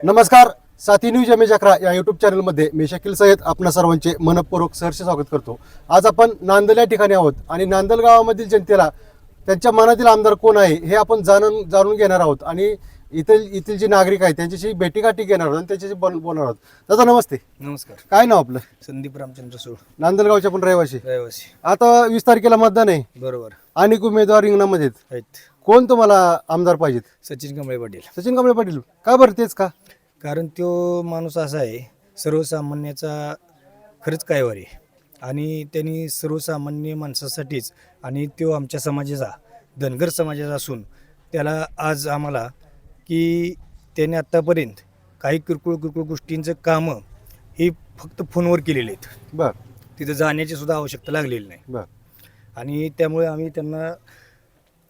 नमस्कार साथी news M अकरा या युट्यूब चॅनलमध्ये मी शकील सय्यद आपणा सर्वांचे मनपूर्वक सहर्ष स्वागत करतो. आज आपण नांदल या ठिकाणी आहोत आणि नांदल गावामधील जनतेला त्यांच्या मनातील आमदार कोण आहे हे आपण जाणून जाणून घेणार आहोत. आणि इथील इथील जे नागरिक आहेत त्यांच्याशी भेटीगाठी घेणार आहोत आणि त्यांच्याशी बोल बोलणार आहोत. दादा नमस्ते. नमस्कार. काय नाव आपलं? संदीप रामचंद्र सोड नांदलगावचे आपण रहिवासी. रहिवासी. आता वीस तारखेला मतदान आहे. बरोबर. अनेक उमेदवार रिंगणामध्ये आहेत. आहेत. कोण तुम्हाला आमदार पाहिजेत? सचिन कांबळे पाटील. सचिन कांबळे पाटील. का बरं तेच का? कारण तो माणूस असा आहे सर्वसामान्याचा खरंच कायवार आहे. आणि त्यांनी सर्वसामान्य माणसासाठीच आणि तो आमच्या समाजाचा धनगर समाजाचा असून त्याला आज आम्हाला की त्याने आत्तापर्यंत काही किरकोळ किरकोळ गोष्टींचं कामं ही फक्त फोनवर केलेली आहेत. बर. तिथं जाण्याची सुद्धा आवश्यकता लागलेली नाही. बर. आणि त्यामुळे आम्ही त्यांना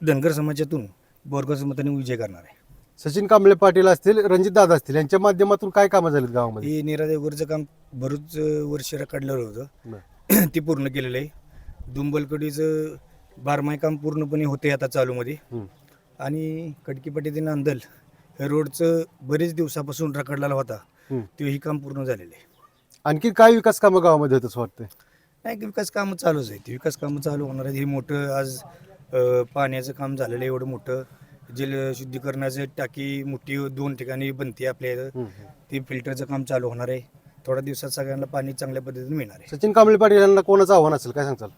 धनगर समाजातून बोरगावचं मताने विजय करणार आहे. सचिन कांबळे पाटील असतील रणजित दादा असतील यांच्या माध्यमातून काय कामं झालीत गावामध्ये? हे नीरा देवगरचं काम बरंच वर्ष काढलेलं होतं. ते पूर्ण केलेलं आहे. दुंबलकडीचं बारमाही काम पूर्णपणे होते आता चालूमध्ये. हम्म. आणि खडकीपाटी ते नांदल हे रोडचं बरेच दिवसापासून रखडलेला होता. हम्म. तेही काम पूर्ण झालेलं आहे. आणखी काय विकास कामं गावामध्ये होत असं वाटतंय? नाही की विकास कामं चालूच आहे ते विकास कामं चालू होणार आहेत. हे मोठं आज अ, पाण्याचं काम झालेलं आहे एवढं मोठं. जल शुद्धीकरणाचं टाकी मोठी दोन ठिकाणी बनते आपल्या इथं. ते फिल्टरचं काम चालू होणार आहे. थोड्या दिवसात सगळ्यांना पाणी चांगल्या पद्धतीने मिळणार आहे. सचिन कांबळे पाटील यांना कोणाचं आव्हान असेल? काय सांगताल?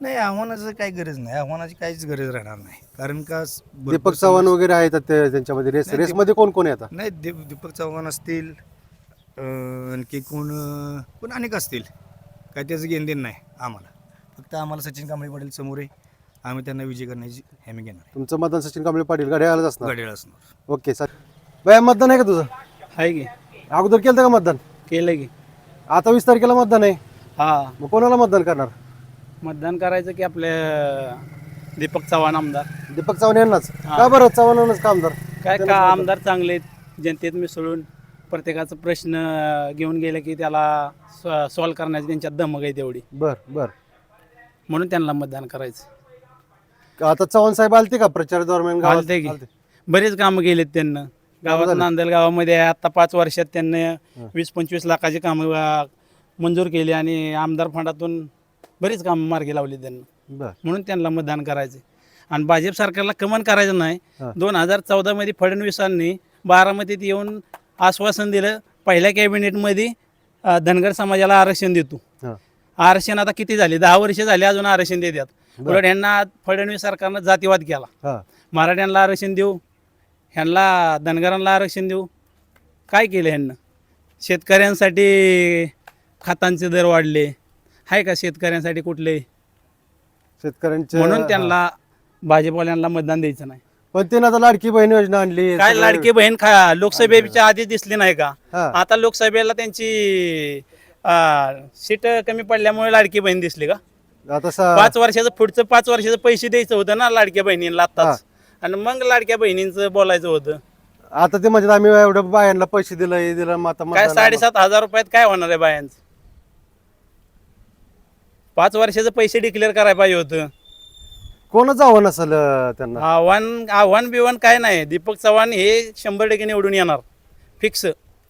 नाही आव्हानाचं काही गरज नाही. आव्हानाची काहीच गरज राहणार नाही. कारण का स- भरपूर दीपक चव्हाण वगैरे आहेत त्यांच्यामध्ये. रेस नाही, रेसमध्ये कोण कोण आहे आता? नाही दीप दीपक चव्हाण असतील अं, आणखी कोण अं, कोण अनेक असतील. काय त्याचं घेणदेण नाही आम्हाला. फक्त आम्हाला सचिन कांबळे पाटील समोर आहे. आम्ही त्यांना विजय करण्याची हमी घेणार तुमचं मतदान सचिन कांबळे पाटील गाड्यालाच आहे असणार. गाडीला असणार. ओके सर बाय मतदान आहे का तुझं? आहे की. अगोदर केलं का मतदान? केलं की. आता वीस तारखेला मतदान आहे. हा. मग कोणाला मतदान करणार? मतदान करायचं की आपल्या दीपक चव्हाण आमदार. दीपक चव्हाण यांनाच. का बरं? चव्हाणांनाच का आमदार? काय का. आमदार चांगले आहेत, जनतेत मिसळून प्रत्येकाचा प्रश्न घेऊन गेले की त्याला सॉल्व करण्याची त्यांच्यात धमक आहे तेवढी. बर बर. म्हणून त्यांना मतदान करायचं. आता चव्हाण साहेब आलते का प्रचार दरम्यान गावात? आलते की. आलते. बरेच कामं केलेत त्यांना गावात झाले? नांदल गावामध्ये आता पाच वर्षात त्यांनी वीस पंचवीस लाखाची कामं अं, मंजूर केली आणि आमदार फंडातून बरीच कामं मार्गी लावली त्यांना बर म्हणून त्यांना मतदान करायचे आणि भाजप सरकारला कमन करायचं नाही हा. दोन हजार चौदामध्ये फडणवीसांनी बारामतीत येऊन आश्वासन दिलं पहिल्या कॅबिनेटमध्ये अं, धनगर समाजाला आरक्षण देतो हा आरक्षण आता किती झाले दहा वर्ष झाले अजून आरक्षण देतात. उलट ह्यांना फडणवीस सरकारनं जातीवाद केला. मराठ्यांना आरक्षण देऊ ह्यांना धनगरांना आरक्षण देऊ काय केलं ह्यांना? शेतकऱ्यांसाठी खतांचे दर वाढले. आहे का शेतकऱ्यांसाठी कुठले? शेतकऱ्यांचे म्हणून त्यांना भाजपवाल्यांना मतदान द्यायचं नाही. पण ते आता लाडकी बहीण योजना आणली. काय लाडकी बहीण खा लोकसभेच्या आधी दिसली नाही का. आता लोकसभेला त्यांची सीट कमी पडल्यामुळे लाडकी बहीण दिसली का? आता सा- पाच वर्षाचं पुढचं पाच वर्षाचं पैसे द्यायचं होतं ना लाडक्या बहिणींना आत्ताच आणि मग लाडक्या बहिणींचं बोलायचं होतं. आता ते म्हणजे आम्ही एवढं बायांना पैसे दिलं हे दिलं मग आता काय मतदान- साडेसात हजार रुपयात काय होणार आहे बायांचं? पाच वर्षाचं पैसे डिक्लेअर करायला पाहिजे होतं. कोणाचं आव्हान असेल अं, त्यांना? आव्हान आव्हान बिव्हान काय नाही. दीपक चव्हाण हे शंभर टक्के निवडून येणार. फिक्स.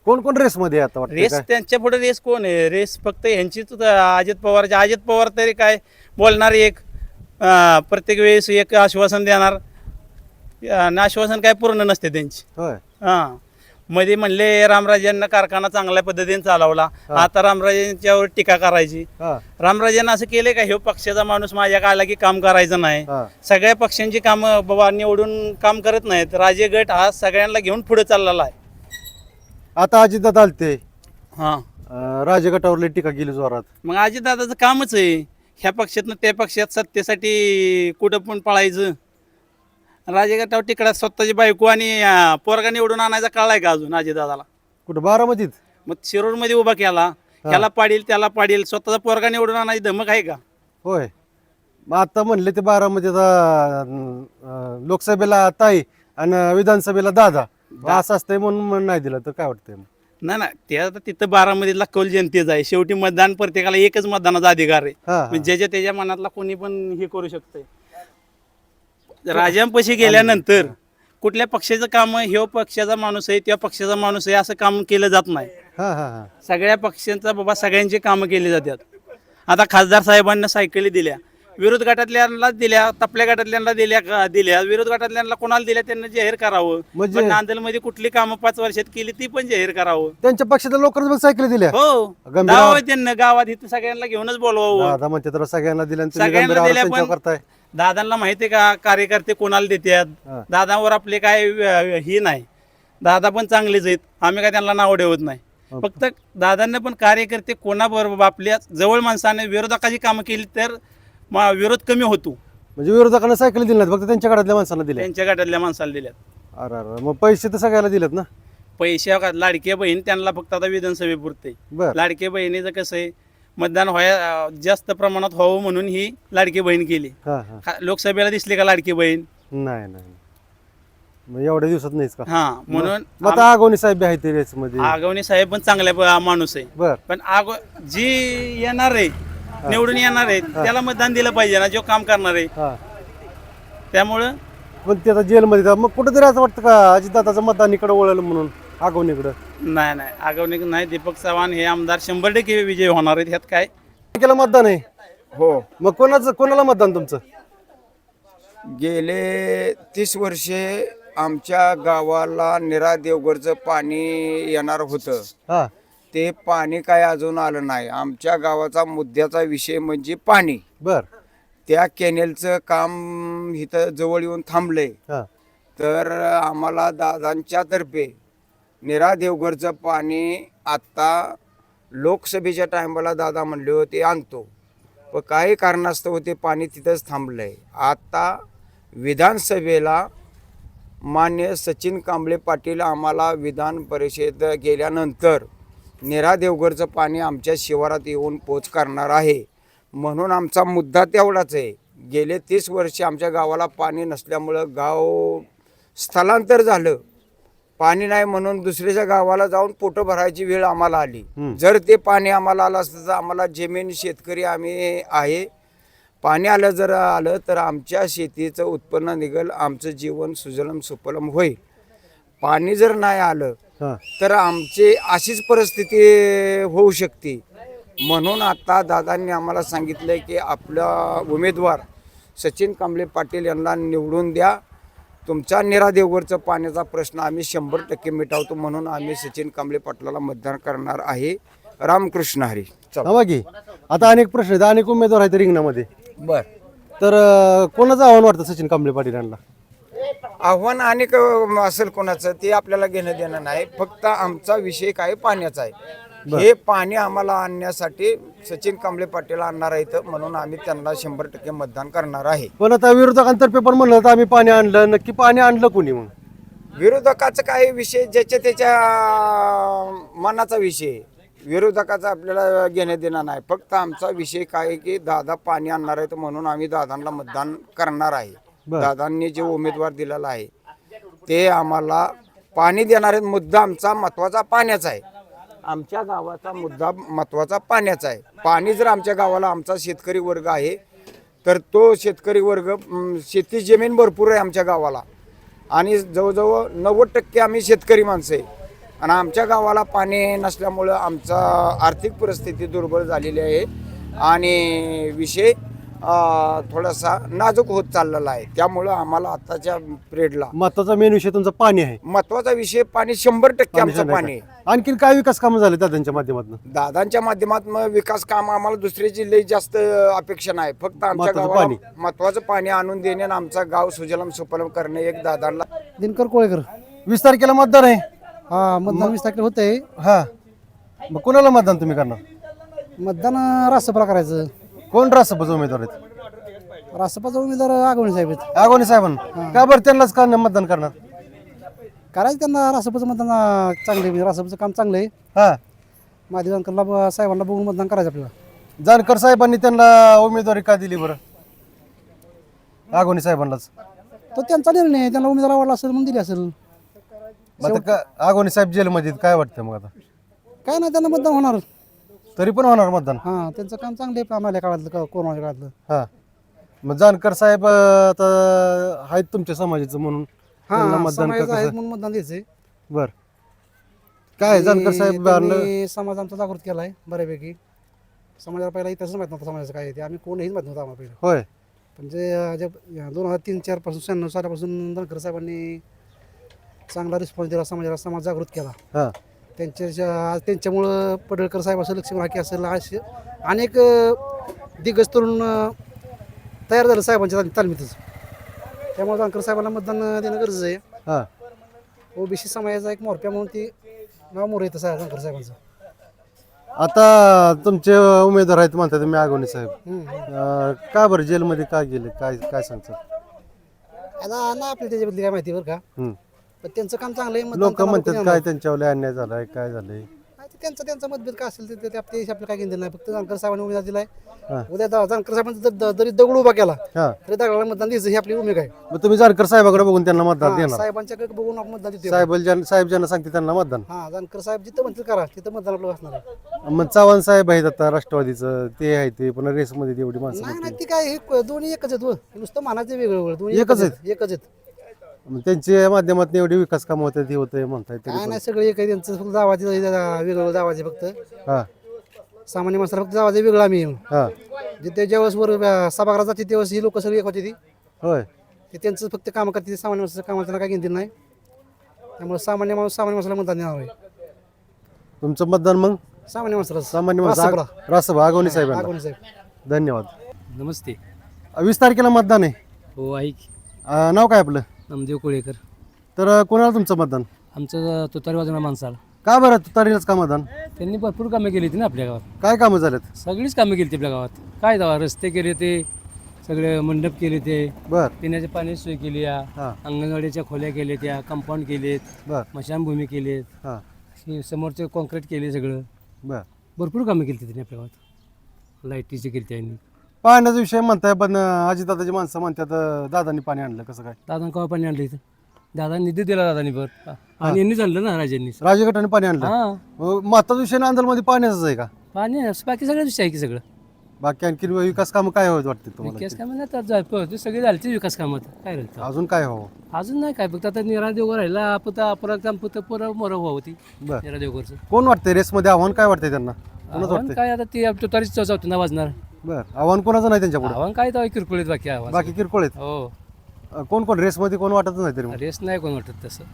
कोण कोण रेस मध्ये आता रेस काय? त्यांच्या पुढे रेस कोण आहे? रेस फक्त ह्यांचीच अजित पवारची अजित पवार तरी काय बोलणार एक. अं, प्रत्येक वेळेस एक आश्वासन देणार. आणि आश्वासन काय पूर्ण नसते त्यांची. होय. हां. मध्ये म्हणले रामराजांना कारखाना चांगल्या पद्धतीने चालवला. आता रामराजांच्यावर टीका करायची. हा. रामराजांना असं केले का ह्यो पक्षाचा माणूस माझ्या आला की काम करायचं नाही. हा. सगळ्या पक्षांची कामं बाबा निवडून काम करत नाहीत. राजे गट हा सगळ्यांना घेऊन पुढे चाललेला आहे. आता अजितदादा आलते. हां. अं, राजगटावर लई टीका केली जोरात. मग अजितदादाचं कामच आहे. ह्या पक्षातनं त्या पक्षात सत्तेसाठी कुठं पण पळायचं. राजेगटावर तिकडं स्वतःची बायको आणि अं, पोरगा निवडून आणायचा कळलाय का अजून अजितदादाला? कुठं? बारामतीत? मग शिरूरमध्ये उभा केला. त्याला पाडील त्याला पाडील. स्वतःचा पोरगा निवडून आणायची धमक आहे का? होय. मग आता म्हणले ते बारामतीत अं, अं, लोकसभेला ताई आणि विधानसभेला दादा. असं असतंय म्हणून म्हणून नाही दिलं तर काय वाटतंय मग? नाही ना ते आता तिथं बारामतीतला कौल जनतेचा आहे. शेवटी मतदान प्रत्येकाला एकच मतदानाचा अधिकार आहे. हा, हा. म्हणजे ज्याच्या त्याच्या मनातला कोणी पण हे करू शकतंय. राजांपाशी गेल्यानंतर कुठल्या पक्षाचं काम ह्यो पक्षाचा माणूस आहे त्या पक्षाचा माणूस आहे असं काम केलं जात नाही. हा हा हा. सगळ्या पक्षांचा बाबा सगळ्यांची कामं केली जातात. आता खासदार साहेबांना सायकली दिल्या. विरोध गटातल्यांना दिल्या तपल्या गटातल्यांना दिल्या का- दिल्या. विरोध गटातल्यांना कोणाला दिल्या? त्यांना जाहीर करावं. म्हणजे- पण नांदेडमध्ये कुठली कामं पाच वर्षात केली ती पण जाहीर करावं. त्यांच्या पक्षाच्या लोकांना पण सायकल दिल्या? हो. गंभीर दावा आहे त्यांना गावात इथं सगळ्यांना घेऊनच बोलवावं. दादा म्हणते तर सगळ्यांना दिल्या आणि तुम्ही सगळ्यांना आरोप दिल्या त्यांच्यावर पण करताय. दादांना माहिती आहे का कार्यकर्ते कोणाला देतात. दादावर आपले काय अं, ही नाही. दादा पण चांगलेच आहेत. आम्ही काय त्यांना नाव ठेवत नाही. फक्त दादांना पण कार्यकर्ते कोणाबरोबर आपल्या जवळ माणसाने विरोधकाची कामं केली तर मा- विरोध कमी होतो. म्हणजे विरोधकांना सायकल नाहीत, फक्त त्यांच्या घरातल्या माणसांना दिल्या. त्यांच्या गटातल्या माणसाला दिल्यात. अरे अरे मग पैसे तर सगळ्याला दिलेत ना? पैसे का लाडके बहीण त्यांना फक्त आता विधानसभेपुरते. बर. लाडके बहिणीचं कसं आहे मतदान व्हाय जास्त प्रमाणात व्हावं म्हणून ही लाडकी बहीण केली. हा हा. लोकसभेला दिसली का लाडकी बहीण? नाही नाही मग एवढ्या दिवसात नाहीच का? हा म्हणून मग आता आगोनी साहेब आहे ते रेस मध्ये आगवणे साहेब पण चांगल्या माणूस आहे. बर. पण आग जी येणार आहे निवडून येणार आहे त्याला मतदान दिलं पाहिजे ना जो काम करणार आहे. त्यामुळं पण ते आता जेलमध्ये का- मग कुठेतरी असं वाटतं का अजितदादाचं मतदान इकडे वळलं म्हणून आगोनीकडं नाही नाही. आगवणे नाही दीपक चव्हाण हे आमदार शंभर टक्के विजय होणार आहेत ह्यात काय? केलं मतदान आहे? हो. मग कोणाचं कोणाला मतदान तुमचं? गेले तीस वर्षे आमच्या गावाला निरा देवगडचं पाणी येणार होतं. हा. ते पाणी काय अजून आलं नाही. आमच्या गावाचा मुद्द्याचा विषय म्हणजे पाणी. बर. त्या कॅनेलचं काम इथं जवळ येऊन थांबलंय. हा. तर आम्हाला दादांच्या तर्फे निरा देवगडचं पाणी आत्ता लोकसभेच्या टायमाला दादा म्हणले होते आणतो. व काही कारणास्तव ते पाणी तिथंच थांबलंय. आता विधानसभेला मान्य सचिन कांबळे पाटील आम्हाला विधान परिषद गेल्यानंतर निरा देवगडचं पाणी आमच्या शिवारात येऊन पोच करणार आहे. म्हणून आमचा मुद्दा तेवढाच आहे. गेले तीस वर्ष आमच्या गावाला पाणी नसल्यामुळं गाव स्थलांतर झालं. पाणी नाही म्हणून दुसऱ्याच्या गावाला जाऊन पोटं भरायची वेळ आम्हाला आली. जर ते पाणी आम्हाला आलं असतं तर आम्हाला जमीन शेतकरी आम्ही आहे. पाणी आलं जर आलं तर आमच्या शेतीचं उत्पन्न निघेल आमचं जीवन सुजलम सुफलम होईल. पाणी जर नाही आलं तर आमची अशीच परिस्थिती होऊ शकते. म्हणून आता दादांनी आम्हाला सांगितलं की आपला उमेदवार सचिन कांबळे पाटील यांना निवडून द्या. तुमचा निरा देवगडचा पाण्याचा प्रश्न आम्ही शंभर टक्के मिटावतो म्हणून आम्ही सचिन कांबळे पाटलाला मतदान करणार आहे. रामकृष्ण हरी चला. हा की. आता अनेक प्रश्न आहेत. अनेक उमेदवार आहेत रिंगणामध्ये. बर. तर अं, कोणाचं आव्हान वाटतं सचिन कांबळे पाटील यांना? आव्हान अनेक असेल कोणाचं ते आपल्याला घेणं देणं नाही. फक्त आमचा विषय काय? पाण्याचा आहे. हे पाणी आम्हाला आणण्यासाठी सचिन कांबळे पाटील आणणार आहेत म्हणून आम्ही त्यांना शंभर टक्के मतदान करणार आहे. पण आता विरोधकांतर्फे पण म्हणलं तर आम्ही पाणी आणलं नक्की पाणी आणलं कोणी मग? विरोधकाचं काही विषय? ज्याच्या त्याच्या मनाचा विषय. विरोधकाचा आपल्याला घेणं देणं नाही. फक्त आमचा विषय काय आहे की दादा पाणी आणणार आहेत म्हणून आम्ही दादांना मतदान करणार आहे. दादांनी जे उमेदवार दिलेला आहे ते आम्हाला पाणी देणारे मुद्दा आमचा महत्त्वाचा पाण्याचा आहे. आमच्या गावाचा मुद्दा महत्त्वाचा पाण्याचा आहे. पाणी जर आमच्या गावाला आमचा शेतकरी वर्ग आहे तर तो शेतकरी वर्ग शेती जमीन भरपूर आहे आमच्या गावाला. आणि जवळजवळ नव्वद टक्के आम्ही शेतकरी माणसं आहे. आणि आमच्या गावाला पाणी नसल्यामुळं आमचा आर्थिक परिस्थिती दुर्बल झालेली आहे. आणि विषय थोडासा नाजूक होत चाललेला आहे. त्यामुळं आम्हाला आताच्या पिरियडला महत्त्वाचा मेन विषय तुमचा पाणी आहे. महत्त्वाचा विषय पाणी शंभर टक्के आमचं पाणी आहे. आणखीन काय विकास कामं झाले दादांच्या माध्यमातून? दादांच्या माध्यमातून विकास काम आम्हाला दुसऱ्याची लई जास्त अपेक्षा नाही. फक्त आमच्या महत्वाचं गावाला पाणी. महत्वाचं पाणी आणून देणे आणि आमचा गाव सुजलम सुफलम करणे एक दादांना दिनकर कोळेकर. वीस तारखेला मतदान आहे. हा मतदान वीस तारखेला होतंय. हा. मग कोणाला मतदान तुम्ही करणार? मतदान रासपाला करायचं. कोण राष्ट्रपती उमेदवार आहेत? रासपाचा उमेदवार आगवणी साहेब आहेत. आगोनी साहेबांना का बरं त्यांनाच का मतदान करणार? करायचं त्यांना रासपाचं मतदान चांगलं आहे. रासपाचं काम चांगलं आहे. हा. अंकलला ब- साहेबांना बघून मतदान करायचं आपल्याला. जानकर साहेबांनी त्यांना उमेदवारी का दिली बरं? आगोनी साहेबांनाच. तो त्यांचा निर्णय आहे. त्यांना उमेदवार आवडला असेल म्हणून दिली असेल. मग आता का आगोनी साहेब जेलमध्ये आहेत, काय वाटतं मग आता? काय नाही त्यांना मतदान होणार. तरी पण होणार मतदान? हां त्यांचं काम चांगलं आहे आम्हाला काळातलं का- कोरोनाच्या काळातलं. हा. मग जानकर साहेब अं, आता आहेत तुमच्या समाजाचं म्हणून. त्यांना हा मतदान समाज म्हणून मतदान द्यायचंय. बर. काय जानकर साहेब त्यांनी समाज आमचा जागृत केलाय बऱ्यापैकी. समाजाला पहिला इतिहासच माहीत नव्हता समाजाचं काय आहे ते. आम्ही कोणीच माहीत नव्हतं आम्हाला पहिलं. होय. पण जे दोन हजार तीन चारपासून शहाण्णव सालापासून दनकर साहेबांनी चांगला रिस्पॉन्स दिला समाजाला समाज जागृत केला. हा. त्यांच्या आज त्यांच्यामुळं पडळकर साहेब असेल लक्ष्मण हाके असेल असे अनेक दिग्गज तरुण तयार झालं साहेबांच्या ताल- तालमीतच. त्यामुळे जानकर साहेबांना मतदान देणं गरजेचं आहे. हा. ओबीसी समाजाचा एक मोरप्या म्हणून ती नाव मोर येतं साहेब जानकर साहेबांचं. आता तुमचे उमेदवार आहेत म्हणतात तुम्ही आगवणे साहेब. हम्म, हम्म. अं, का बरं जेलमध्ये का गेले? काय काय सांगतात आता ना आपल्या त्याच्याबद्दल काय माहिती बरं का? हम्म. पण त्यांचं काम चांगलं आहे मतदान लोक त्यांना म्हणतात काय. त्यांच्यावर अन्याय झालाय काय झालंय? नाही, ते त्यांचं त्यांचं मतभेद काय असेल ते- ते ते आपल्या आपलं काय घेणं नाही. फक्त जानकर साहेबांनी उमेदवार दिलाय. हा. उद्या दा- जानकर साहेबांनी जर द- जरी दगड उभा केला हा. तरी दगडाला मतदान द्यायचं ही आपली भूमिका आहे. मग तुम्ही जानकर साहेबाकडे बघून त्यांना मतदान हा, देणार? साहेबांच्याकडे बघून आपण मतदान देतो साहेब ज्यांना साहेब ज्यांना सांगते त्यांना मतदान. हा जानकर साहेब जिथं म्हणतील करा तिथं मतदान आपलं असणार आहे. मग चव्हाण साहेब आहेत आता राष्ट्रवादीचं ते आहे ते पण रेसमध्ये तेवढी माणसं नाही ती काय हे क- दोन्ही एकच आहेत. नुसतं मानाचे वेगळं वेगळं दोन्ही एकच एकच आहेत. मग त्यांच्या माध्यमातून एवढे विकास काम होते ते होते म्हणताय तरी काय. नाही सगळे एक आहे त्यांचं फक्त दावाचे वेगळं दावाचे फक्त. हा. सामान्य माणसाला फक्त दावाचे वेगळं आम्ही येऊन हा. जिथे ज्यावेळेस वर अं, सभागृहात जाते त्यावेळेस ही लोक सगळी एक होती ती. होय. ते त्यांचं फक्त काम करते ते सामान्य माणसाचं कामाला त्यांना काय घेणं नाही. त्यामुळे सामान्य माणूस सामान्य माणसाला मतदान देणार आहे. तुमचं मतदान मग? सामान्य माणसाला सामान्य माणसं रासपडा. रासभा आगवणे साहेबांना. आगवणे साहेब. धन्यवाद. नमस्ते. वीस तारखेला मतदान आहे? हो ऐक अं, नाव काय आपलं? नामदेव कोळेकर. तर अं, कोणाला तुमचं मतदान? आमचं तुतारी वाजवणा माणसाला. का बरं तुतारीलाच का मतदान? त्यांनी भरपूर कामं केली होती ना आपल्या गावात. काय कामं झालेत? सगळीच कामं केली होती आपल्या गावात. काय दावा रस्ते केले ते सगळे मंडप केले ते बर. पिण्याच्या पाण्याची सोय केली या. हा. अंगणवाडीच्या खोल्या केल्या त्या कंपाऊंड केलेत. बर. मशानभूमी केलेत. हा. हे समोरचे कॉन्क्रीट केले सगळं. बर. भरपूर कामं केली त्यांनी आपल्या गावात. लाईटीचे केली त्यांनी. पाण्याचा विषय म्हणताय पण आजी दादाची माणसं म्हणतात दादांनी पाणी आणलं कसं काय? दादा कवा पाणी आणलं इथं? दादा निधी दिला दादानी बरं आणि यांनीच आणलं ना राजांनी. राजगटाने पाणी आणलं? हां. मग महत्त्वाचा विषय नांदलमध्ये पाण्याचाच आहे का? पाणी बाकी सगळ्या दिवशी आहे की सगळं. बाकी आणखी विकास कामं काय होत वाटते विकास कामं नाही तर जाय- प- ते सगळे झाले विकास कामात काय राहिलं अजून काय हो अजून नाही काय फक्त आता निरा देवघर राहिला आपण अपराग काम पुतं पुरं मोरं व्हावं होती. बर. निरा देवघरचं कोण वाटतंय रेसमध्ये आव्हान काय वाटतंय त्यांना? कोणाच आव्हान वाटतंय? काय आता ते तुतारीच होती ना वाजणार. बर. आव्हान कोणाचं नाही त्यांच्या पुढे आव्हान काय तर किरकोळीत बाकी आव्हान. बाकी किरकोळ आहेत हो. अं, कोण कोण? रेसमध्ये कोण वाटत नाही तरी? रेस नाही कोण वाटत तसं.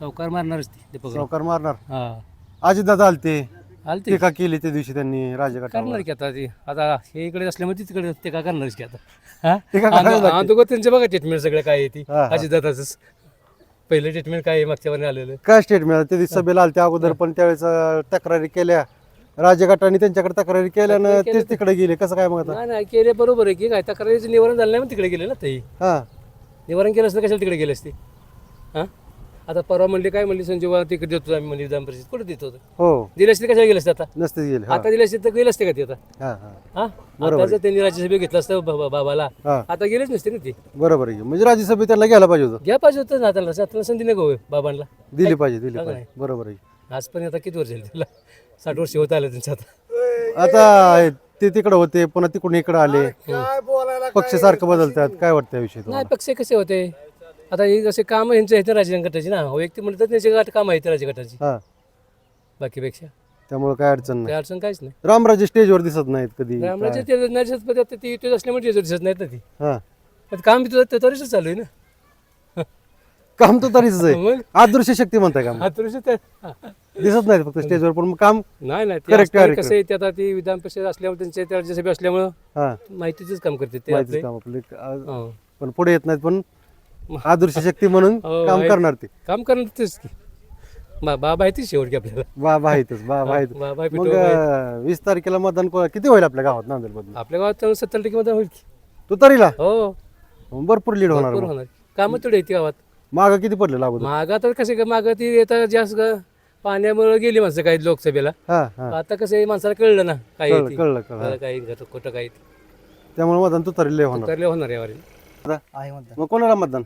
चौकार मारणारच ती सावकार मारणार? हा. आजी दादा आलते. आलते. टीका केली त्या दिवशी त्यांनी राजगटावर करणार की आता ती? आता हे इकडे असल्यामुळे ती तिकडे ते काय करणारच की आता. टीका करावी लागते. आणि दोघं त्यांचे बघा ट्रीटमेंट सगळं काय आहे ती. हा, हा. अजितदादाच पहिलं ट्रीटमेंट काय आहे मागच्या वर्षी आलेलं? काय स्टेटमेंट त्या दिवशी सभेला आलते अगोदर पण त्यावेळेस अं, तक्रारी केल्या. राजगटाने त्यांच्याकडे तक्रारी केल्यानं तक्रारी तेच तिकडे गेले. कसं काय मग आता? नाही नाही केले बरोबर आहे की काय? तक्रारीचं निवारण झालं नाही मग तिकडे गेले ना ते. हा. निवारण केलं असतं कशाला तिकडे गेले असते? हां? आता परवा म्हणले काय म्हणली संजीवा तिकडे देतो आम्ही म्हणजे विधान परिषद. कुठे देतो? हो. दिले असते कशाला गेले असते आता? नसते गेले हा. आता दिले असते तर गेले असते का ते आता? हा हा. हां? आता जर त्यांनी राज्यसभेत घेतलं असतं बा- बा- बाबाला हा. आता गेलेच नसते ना ते. बरोबर आहे म्हणजे राज्यसभेत त्यांना घ्यायला पाहिजे होतं. घ्या पाहिजे होतं ना त्याला त्याला संधी नको होय बाबांना. दिली पाहिजे दिली पाहिजे. बरोबर आहे. आज पण आता किती वर्ष झाली त्याला? साठ वर्ष होत आलं त्यांचं आता ते तिकडे होते पुन्हा तिकडून इकडे आले. पक्ष सारखं बदलतात. काय वाटतं विषय नाही तुम्हाला? पक्ष कसे होते? आता हे कसे काम यांचं आहेत राजगटाची ना व्यक्ती म्हणलं तर त्यांचे गट काम आहेत राजगटाची. हा. बाकीपेक्षा. त्यामुळे काय अडचण नाही. अडचण काहीच नाही. रामराजे स्टेजवर दिसत नाहीत कधी. रामराजे ते नाही दिसत पण आता ती इथे असल्यामुळे ते दिसत नाहीत ना ती. हा. आता काम बी तुझं तरीच चालू आहे ना. काम तर तरीच आहे. मग? आदृश्य शक्ती म्हणताय काम हा तरीच ते- दिसत नाही फक्त स्टेजवर पण मग काम नाही नाही ते Correct, असताना correct. कसं आहे ते आता ती विधान परिषद असल्यामुळे त्यांचे त्या राज्यसभा असल्यामुळं हा. माहितीचंच काम करते ते माहितीच आपले. काम आपले. आ- हो. पण पुढे येत नाहीत पण आदर्श शक्ती म्हणून हो, काम आहे. करणार ते. काम करणार तेच की. बा बाबा आहे ती शेवट की आपल्याला बाबा आहेतच बाबा आहेत बाबा आहे, मग पिठोबा आहे. अं, वीस तारखेला मतदान को- किती होईल आपल्या गावात नांदेड मधून आपल्या गावात तर सत्तर टक्के मतदान होईल की. तू तरीला हो भरपूर लीड होणार भरपूर होणार. कामं तेवढी येते गावात. माग किती पडलेलं अगोदर? मागा तर कसे मागं ती येता जास्त ग- पाण्यामुळे गेली माणसं काही लोकसभेला. हा हा. आता कसं आहे माणसाला कळलं ना काय आहे कळलं ती. कळलं मला काही काही. त्यामुळे मतदान तू तरी होणार उतरले होणार यावर आहे मतदान. मग कोणाला मतदान?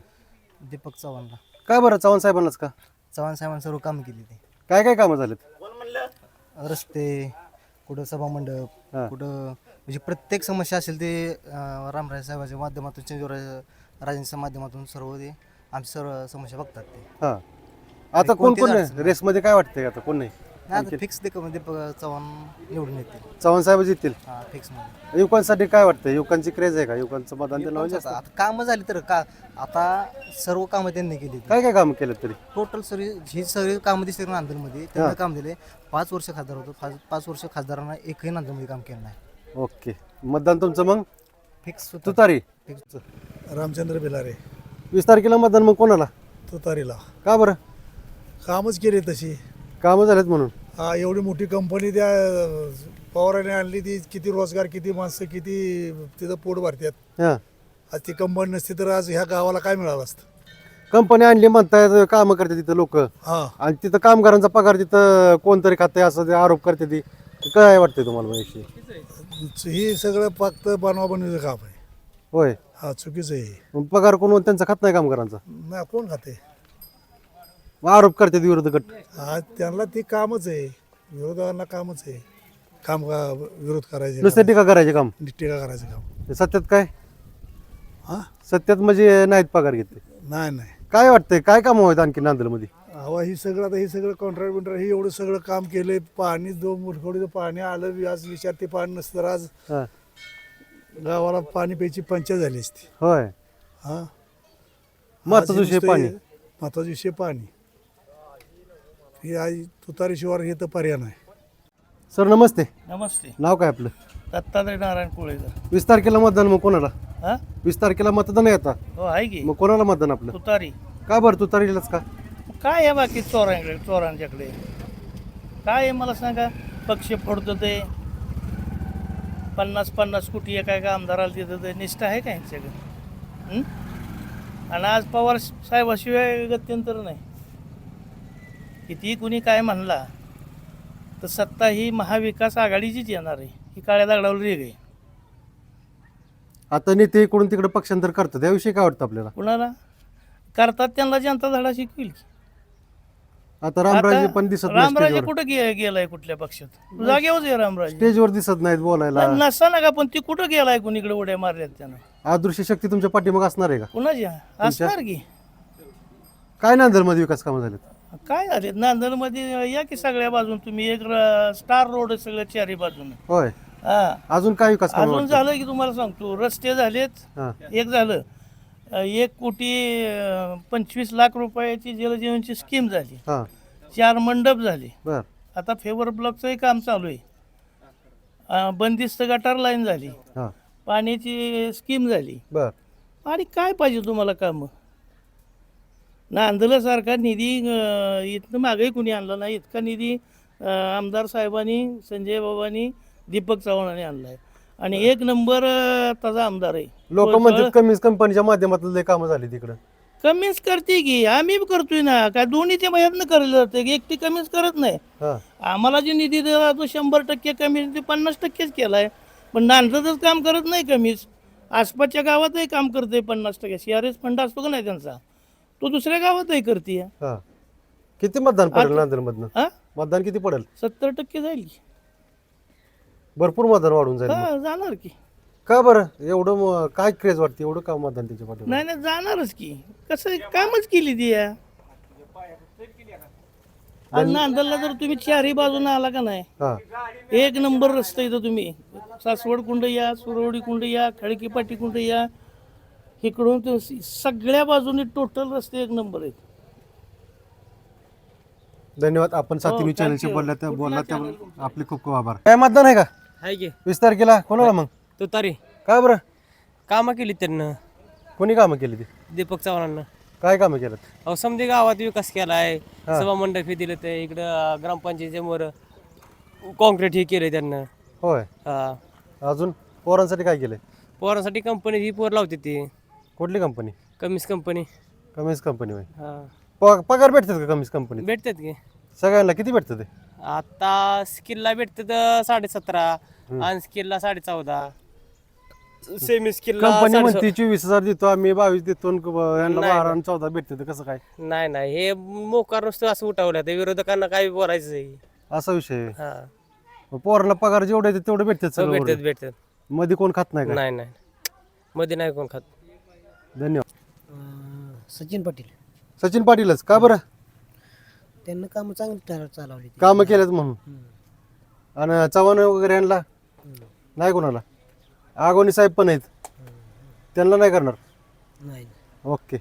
दीपक चव्हाणला. काय बरं चव्हाण साहेबांनाच का? चव्हाण साहेबांनी सर्व कामं केली ते. काय काय कामं झालेत? रस्ते कुठं सभामंडप हा. कुठं म्हणजे प्रत्येक समस्या असेल ते अं, रामराज साहेबांच्या माध्यमातून चंद्रराज राजांच्या माध्यमातून सर्व ते आमची सर्व समस्या बघतात ते. हा. आता कोण कोण नाही? नाही. रेसमध्ये काय वाटतंय आता? कोण नाही? फिक्स दीपक दीपक चव्हाण निवडून येतील. चव्हाण साहेब येतील? हा फिक्समध्ये युवकांसाठी काय वाटतं युवकांची क्रेज आहे का? युवकांचं मतदान त्यांना म्हणजे आता कामं झाली तर का आता सर्व कामं त्यांनी केली काय काय काम केलं तरी? टोटल सगळी ही सगळी कामं दिसते नांदेडमध्ये. त्यांना काम दिले पाच वर्ष खासदार होतो. पाच पाच वर्ष खासदारांना एकही नांदेडमध्ये काम केलं नाही. ओके. मतदान तुमचं मग? फिक्स तुतारी? फिक्स रामचंद्र बेलारे. वीस तारखेला मतदान मग कोणाला? तुतारीला. का बरं? कामच केले तशी. कामं झालेत म्हणून? हा एवढी मोठी कंपनी त्या पवाराने आणली ती किती रोजगार किती माणसं किती तिथं पोट भरतात हां. आज ती कंपनी नसती तर आज ह्या गावाला काय मिळालं असतं? कंपनी आणली म्हणतायत कामं करते तिथं लोक. हा. आणि तिथं कामगारांचा पगार तिथं कोणतरी खाते असं ते आरोप करते ती. काय वाटतंय तुम्हाला याविषयी? ही सगळं फक्त बनवाबनवीचं काम आहे. होय. हा चुकीचं आहे मग पगार कोण त्यांचा खात नाही कामगारांचा? ना कोण खाते मग आरोप करते विरोध गट. हा त्यांना ती कामच आहे. विरोधाला कामच आहे. काम का विरोध करायचे नुसते टीका करायचे काम. टीका करायचं काम. सत्यात काय? हा? सत्यात म्हणजे नाहीत पगार घेते नाही नाही. काय वाटतंय? काय काम व्हायचं आणखी नांदेडमध्ये? हवा ही सगळं आता हे सगळं कॉन्ट्रॅक्ट बिंट्रॅक्ट हे एवढं सगळं काम केलंय. पाणी दोन मुठकोडीचं पाणी आलं आज विचार ते पाणी नसतं. तर आज हां. गावाला पाणी प्यायची पंचायत झाली असती. होय. हा? महत्त्वाचा आज विषय नुसतं पाणी. हे- महत्त्वाचा विषय पाणी. हे आज तुतारी शिवार हे तर पर्याय नाही. सर नमस्ते. नमस्ते. नाव काय आपलं? दत्तात्रय नारायण कोळेकर वीस तारखेला मतदान मग कोणाला? हा? वीस तारखेला मतदान आहे आता. हो आहे की. मग कोणाला मतदान आपलं? तुतारी. का बरं तू तारीलाच का? काय आहे बाकी चोरांकडे चोरांच्याकडे? काय आहे मला सांगा? पक्ष फोडतं ते. पन्नास पन्नास कोटी एका एका आमदाराला देतं ते. निष्ठा आहे का यांच्याकडे? हं? आणि आज पवार साहेबाशिवाय गत्यंतर नाही. कितीही कुणी काय म्हणला तर सत्ता ही महाविकास आघाडीचीच येणार आहे. ही काळ्या दगडावर रेग आहे. आता नेते इकडून तिकडे पक्षांतर करतात याविषयी काय वाटतं आपल्याला? कुणाला? करतात त्यांना जनता धडा शिकविल आता रामराजे पण दिसत नाही रामराजे स्टेजवर. कुठं गे- गेलाय कुठल्या पक्षात? जागेवरच आहे रामराजे. स्टेजवर दिसत नाहीत बोलायला. पण नसा ना का पण ती कुठं गेलाय कुणीकडे उड्या मारल्यात त्यानं? अदृश्य शक्ती तुमच्या पाठीमाग असणार आहे का? कुणाच्या? असणार की? काय नांदेडमध्ये विकास कामं झालेत? काय झाले? नांदेडमध्ये या की सगळ्या बाजून तुम्ही? एक र- स्टार रोड आहे सगळ्या चारी बाजून. होय. हा. अजून काय विकास कामं अजून वाटतात? झालं की तुम्हाला सांगतो. रस्ते झालेत. हां. एक झालं. अ, एक कोटी अ, पंचवीस लाख रुपयाची जलजीवनची स्कीम झाली. हां. चार मंडप झाले. बर. आता फेवर ब्लॉकचंही काम चालू आहे. अ, बंदिस्त गटार लाईन झाली. हां. पाण्याची स्कीम झाली. बर. आणि काय पाहिजे तुम्हाला कामं? नांदल्यासारखा निधी इथनं मागेही कुणी आणला नाही. इतका निधी आमदार साहेबांनी संजय बाबांनी दीपक चव्हाणांनी आणला आहे आणि एक नंबर त्याचा आमदार आहे. लोक तो- म्हणतात कमीच कंपनीच्या माध्यमातून लय कामं झाली तिकडं. कमीच करते की आम्ही करतोय ना. काय दोन्हीच्या प्रयत्न करायला जाते एकटी कमीच करत नाही. आम्हाला जे निधी दिला तो शंभर टक्के कमी ते पन्नास टक्केच केला आहे पण नांदतच काम करत नाही कमीच. आसपासच्या गावातही काम करते पन्नास टक्के. सी आर एस फंड असतो का नाही त्यांचा? तो दुसऱ्या गावातही करते हां. किती मतदान पडेल नांदेडमधनं? हा? मतदान किती पडेल? सत्तर टक्के जाईल की. भरपूर मतदान वाढून जाईल मग. हा जाणार की. का बरं? एवढं म- काय क्रेज वाटते? एवढं का मतदान त्याच्या नाही नाही जाणारच की. कसं कामच केली ती या. पण नांदलला जर तुम्ही चारही बाजूने आला का नाही? हां. एक नंबर रस्ता इथं तुम्ही. सासवड कुंड या सुरवडी कुंड या खडकीपाटी कुंड या इकडून ते सगळ्या बाजूने टोटल रस्ते एक नंबर आहेत. धन्यवाद आपण साथी हो, न्यूज चॅनलशी. बोलला त्या बोलला? आपले खूप खूप आभार. काय मतदान आहे का? आहे की. वीस तारखेला? कोणाला मग? तुतारी काय बरं? कामं केली त्यांना. कोणी कामं केली ती? दीपक चव्हाणांना. काय कामं केलं अहो समजे गावात विकास केला आहे. सभा मंडप हे दिलं ते इकडं ग्रामपंचायतीच्या मोर कॉन्क्रीट हे केलं त्यांना. होय. हा. अजून पोरांसाठी काय केलंय? पोरांसाठी कंपनी ही पोर लावते ती. कुठली कंपनी कमीच कंपनी कमीच कंपनी होय. हा. प- पगार भेटतात का कमीच कंपनीत भेटतात की. सगळ्यांना किती भेटतं ते? आता स्किलला भेटतात साडे सतरा आणि स्किलला साडे चौदा सेमी स्किलला कंपनी साडे म्हणते चोवीस हजार देतो आम्ही बावीस देतो आणि क- यांना नाही, बारा आणि चौदा भेटते ते कसं काय? नाही नाही. हे मोकार नुसतं असं उठवलं ते विरोधकांना काय बोलायचं आहे असा विषय आहे. हा. मग पगार जेवढे येते तेवढे भेटतात हो, सगळं भेटतात. भेटतात. मध्ये कोण खात नाही का? नाही नाही. मध्ये नाही कोण खात. धन्यवाद. सचिन पाटील. सचिन पाटीलच का बरं? त्यांना कामं चांगली चालवली कामं केलेत म्हणून. आणि चव्हाण वगैरे यांना? नाही कोणाला? आगोनी साहेब पण आहेत. त्यांना नाही करणार? नाही. ओके.